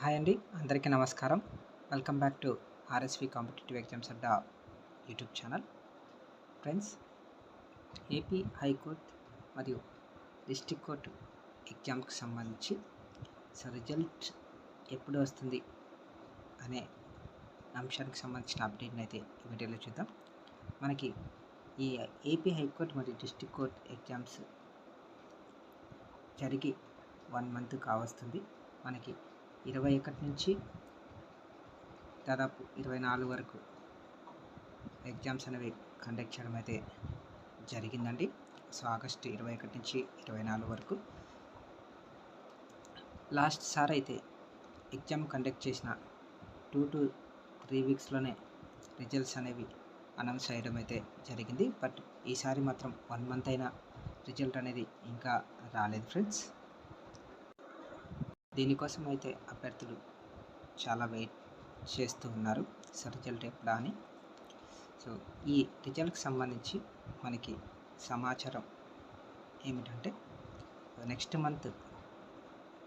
Hi అండి అందరికీ నమస్కారం. Welcome back to RSV competitive exams Adda YouTube channel. Friends AP high court మరియు district court ఎగ్జామ్కి సంబంధించి సో రిజల్ట్ ఎప్పుడు వస్తుంది అనే అంశానికి సంబంధించిన అప్డేట్ని అయితే వీడియోలో చూద్దాం. మనకి ఈ ఏపీ హైకోర్టు మరియు డిస్టిక్ కోర్ట్ ఎగ్జామ్స్ జరిగి వన్ మంత్ కావస్తుంది. మనకి ఇరవై ఒకటి నుంచి దాదాపు ఇరవై నాలుగు వరకు ఎగ్జామ్స్ అనేవి కండక్ట్ చేయడం అయితే జరిగిందండి. సో ఆగస్టు ఇరవై ఒకటి నుంచి ఇరవై నాలుగు వరకు లాస్ట్ సార్ అయితే ఎగ్జామ్ కండక్ట్ చేసిన టూ టు త్రీ వీక్స్లోనే రిజల్ట్స్ అనేవి అనౌన్స్ చేయడం అయితే జరిగింది. బట్ ఈసారి మాత్రం వన్ మంత్ అయినా రిజల్ట్ అనేది ఇంకా రాలేదు ఫ్రెండ్స్. దీనికోసం అయితే అభ్యర్థులు చాలా వెయిట్ చేస్తూ ఉన్నారు. సో రిజల్ట్ ఎప్పుడా అని. సో ఈ రిజల్ట్కి సంబంధించి మనకి సమాచారం ఏమిటంటే నెక్స్ట్ మంత్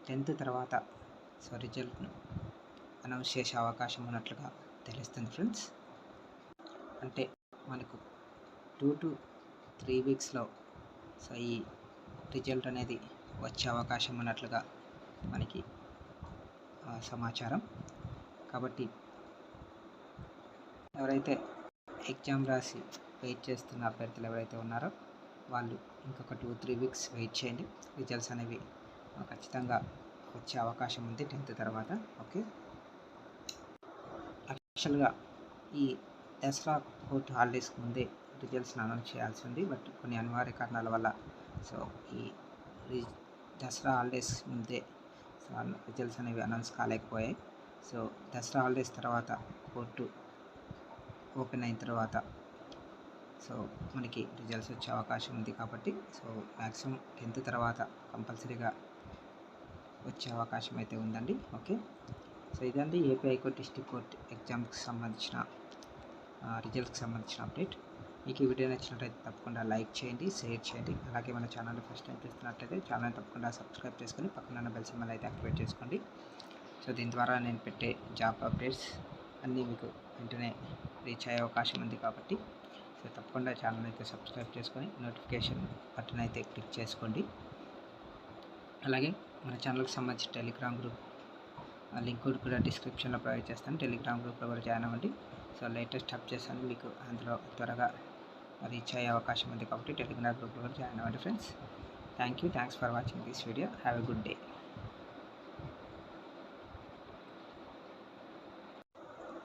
టెన్త్ తర్వాత సో రిజల్ట్ను అనౌన్స్ చేసే అవకాశం ఉన్నట్లుగా తెలుస్తుంది ఫ్రెండ్స్. అంటే మనకు టూ టు త్రీ వీక్స్లో సో ఈ రిజల్ట్ అనేది వచ్చే అవకాశం ఉన్నట్లుగా మనకి సమాచారం. కాబట్టి ఎవరైతే ఎగ్జామ్ రాసి వెయిట్ చేస్తున్న అభ్యర్థులు ఎవరైతే ఉన్నారో వాళ్ళు ఇంకొక టూ త్రీ వీక్స్ వెయిట్ చేయండి. రిజల్ట్స్ అనేవి ఖచ్చితంగా వచ్చే అవకాశం ఉంది టెన్త్ తర్వాత. ఓకే? యాక్చువల్గా ఈ దసరా కోర్ట్ హాలిడేస్కి ముందే రిజల్ట్స్ని అనౌన్స్ చేయాల్సి ఉంది. బట్ కొన్ని అనివార్య కారణాల వల్ల సో ఈ దసరా హాలిడేస్ ముందే రిజల్ట్స్ అనేవి అనౌన్స్ కాలేకపోయాయి. సో దసరా హాలిడేస్ తర్వాత కోర్టు ఓపెన్ అయిన తర్వాత సో మనకి రిజల్ట్స్ వచ్చే అవకాశం ఉంది కాబట్టి సో మ్యాక్సిమం టెన్త్ తర్వాత కంపల్సరీగా వచ్చే అవకాశం అయితే ఉందండి. ఓకే సో ఇదండి AP high court district court ఎగ్జామ్కి సంబంధించిన రిజల్ట్స్కి సంబంధించిన అప్డేట్ మీకు ఈ వీడియో నచ్చినట్లయితే తప్పకుండా లైక్ చేయండి షేర్ చేయండి. అలాగే మన ఛానల్ ఫస్ట్ టైం చూస్తున్నట్లయితే ఛానల్ తప్పకుండా సబ్స్క్రైబ్ చేసుకొని పక్కన బెల్ సింబల్ అయితే యాక్టివేట్ చేసుకోండి. సో దీని ద్వారా నేను పెట్టే జాబ్ అప్డేట్స్ అన్నీ మీకు వెంటనే రీచ్ అయ్యే అవకాశం ఉంది కాబట్టి సో తప్పకుండా ఛానల్ అయితే సబ్స్క్రైబ్ చేసుకొని నోటిఫికేషన్ బటన్ అయితే క్లిక్ చేసుకోండి. అలాగే మన ఛానల్కి సంబంధించిన టెలిగ్రామ్ గ్రూప్ లింక్ కూడా డిస్క్రిప్షన్లో ప్రొవైడ్ చేస్తాను. టెలిగ్రామ్ గ్రూప్లో కూడా జాయిన్ అవ్వండి. సో లేటెస్ట్ అప్డేట్స్ అని మీకు అందులో త్వరగా రీచ్ అయ్యే అవకాశం ఉంది కాబట్టి టెలిగ్రామ్ గ్రూప్లో కూడా జాయిన్ అవ్వండి friends. Thank you thanks for watching this video have a good day